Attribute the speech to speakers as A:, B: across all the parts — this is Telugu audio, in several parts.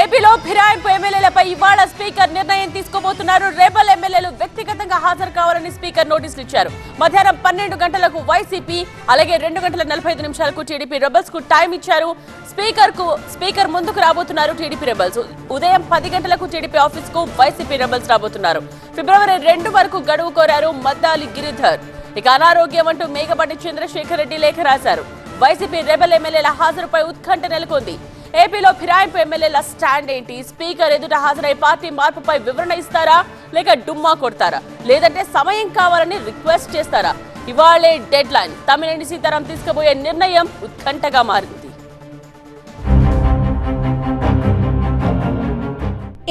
A: ఏపీలో ఫిరాయింపు ఎమ్మెల్యేలపై ఇవాళ స్పీకర్ నిర్ణయం తీసుకోబోతున్నారు. రెబల్ ఎమ్మెల్యేలు వ్యక్తిగతంగా హాజరు కావాలని స్పీకర్ నోటీసులు ఇచ్చారు. మధ్యాహ్నం పన్నెండు గంటలకు వైసీపీ అలాగే రెండు గంటల నలభై ఐదు నిమిషాలకు టీడీపీ రెబల్స్కు టైం ఇచ్చారు. స్పీకర్కు స్పీకర్ ముందుకు రాబోతున్నారు టీడీపీ రెబల్స్ ఉదయం పది గంటలకు టీడీపీ ఆఫీస్కు వైసీపీ రెబల్స్ రాబోతున్నారు. ఫిబ్రవరి రెండు వరకు గడువు కోరారు మద్దాలి గిరిధర్. ఇక అనారోగ్యం అంటూ మేఘపాటి చంద్రశేఖర్ రెడ్డి లేఖ రాశారు. వైసీపీ రెబల్ ఎమ్మెల్యేల హాజరుపై ఉత్కంఠ నెలకొంది. ఏపీలో ఫిరాయింపు ఎమ్మెల్యేల స్టాండ్ ఏంటి? స్పీకర్ ఎదుట హాజరై పార్టీ మార్పుపై వివరణ ఇస్తారా? లేక డుమ్మా కొడతారా? లేదంటే సమయం కావాలని రిక్వెస్ట్ చేస్తారా? ఇవాళే డెడ్ లైన్ తమిళని సీతారాం తీసుకుపోయే నిర్ణయం ఉత్కంఠగా మారింది.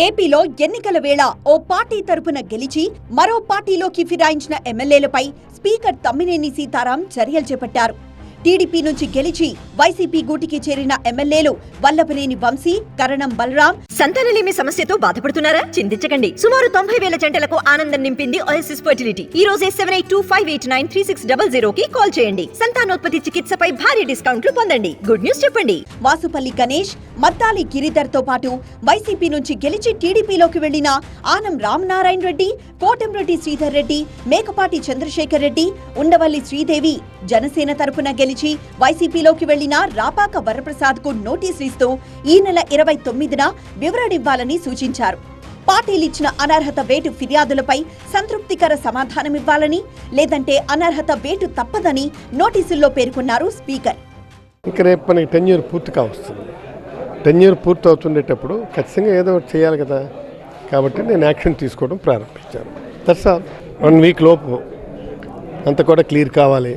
B: ఏపీలో ఎన్నికల వేళ ఓ పార్టీ తరపున గెలిచి మరో పార్టీలోకి ఫిరాయించిన ఎమ్మెల్యేలపై స్పీకర్ తమ్మినేని సీతారాం చర్యలు చేపట్టారు. టీడీపీ నుంచి గెలిచి వైసీపీ గూటికి చేరిన ఎమ్మెల్యేలు వల్లభనేని వంశీ కరణం బలరాం.
C: సంతానలేమి సమస్యతో బాధపడుతున్నారా? చింతించకండి. సుమారు తొంభై వేల జంటలకు ఆనందం నింపింది ఓఎస్ఎస్ ఫర్టిలిటీ ఈ రోజే seven eight two five eight nine three six double zero కి కాల్ చేయండి. సంతానోత్పత్తి చికిత్సపై భారీ డిస్కౌంట్లు పొందండి. గుడ్ న్యూస్ చెప్పండి.
B: వాసుపల్లి గణేష్ మద్దాలి గిరిధర్తో పాటు వైసీపీ నుంచి గెలిచి టీడీపీలోకి వెళ్ళిన ఆనం రామనారాయణ రెడ్డి కోటంరెడ్డి శ్రీధర్ రెడ్డి మేకపాటి చంద్రశేఖర్ రెడ్డి ఉండవల్లి శ్రీదేవి జనసేన తరపున గెలిచి వైసీపీలోకి వెళ్ళిన రాపాక వరప్రసాద్కు నోటీసులు ఇస్తూ ఈ నెల ఇరవై తొమ్మిదిన వివరణివ్వాలని సూచించారు. పార్టీలిచ్చిన అనర్హత వేటు ఫిర్యాదులపై సంతృప్తికర సమాధానమివ్వాలని లేదంటే అనర్హత వేటు తప్పదని నోటీసుల్లో పేర్కొన్నారు స్పీకర్.
D: ఇక రేపు మనకి టెన్యూర్ పూర్తి కావస్తుంది. టెన్యూర్ పూర్తి అవుతుండేటప్పుడు ఖచ్చితంగా ఏదో ఒకటి చేయాలి కదా. కాబట్టి నేను యాక్షన్ తీసుకోవడం ప్రారంభించాను. దట్స్ వన్ వీక్ లోపు అంత కూడా క్లియర్ కావాలి.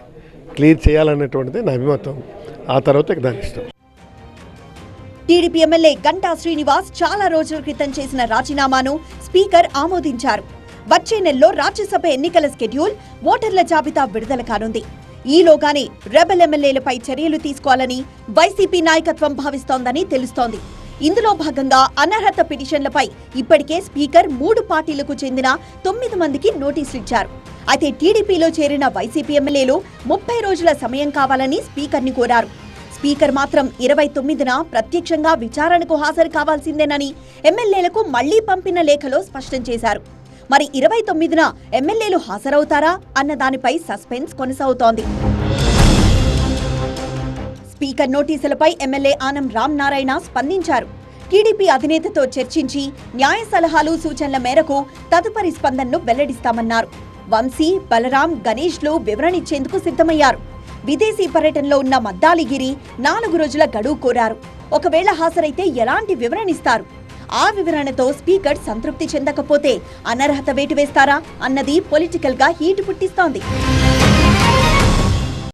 D: క్లియర్ చేయాలనేటువంటిది నా అభిమతం. ఆ తర్వాత దాని ఇష్టం.
B: టీడీపీ ఎమ్మెల్యే గంటా శ్రీనివాస్ చాలా రోజుల క్రితం చేసిన రాజీనామాను స్పీకర్ ఆమోదించారు. వచ్చే నెలలో రాజ్యసభ ఎన్నికల స్కెడ్యూల్ ఓటర్ల జాబితా విడుదల కానుంది. ఈలోగానే రెబల్ ఎమ్మెల్యేలపై చర్యలు తీసుకోవాలని వైసీపీ నాయకత్వం భావిస్తోందని తెలుస్తోంది. ఇందులో భాగంగా అనర్హత పిటిషన్లపై ఇప్పటికే స్పీకర్ మూడు పార్టీలకు చెందిన తొమ్మిది మందికి నోటీసులు ఇచ్చారు. అయితే టీడీపీలో చేరిన వైసీపీ ఎమ్మెల్యేలు ముప్పై రోజుల సమయం కావాలని స్పీకర్ని కోరారు. స్పీకర్ మాత్రం ఇరవై తొమ్మిదిన ప్రత్యక్షంగా విచారణకు హాజరు కావాల్సిందేనని ఎమ్మెల్యేలకు మళ్ళీ పంపిన లేఖలో స్పష్టం చేశారు. మరి ఇరవై తొమ్మిదిన ఎమ్మెల్యేలు హాజరవుతారా అన్న దానిపై సస్పెన్స్ కొనసాగుతోంది. స్పీకర్ నోటీసులపై ఎమ్మెల్యే ఆనం రామ్ నారాయణ స్పందించారు. టీడీపీ అధినేతతో చర్చించి న్యాయ సలహాలు సూచనల మేరకు తదుపరి స్పందనను వెల్లడిస్తామన్నారు. వంశీ బలరాం గణేష్లు వివరణిచ్చేందుకు సిద్ధమయ్యారు. విదేశీ పర్యటనలో ఉన్న మద్దాలిగిరి నాలుగు రోజుల గడువు కోరారు. ఒకవేళ హాజరైతే ఎలాంటి వివరణిస్తారు ఆ వివరణతో స్పీకర్ సంతృప్తి చెందకపోతే అనర్హత వేటు వేస్తారా? అన్నది పొలిటికల్గా హీటు పుట్టిస్తోంది.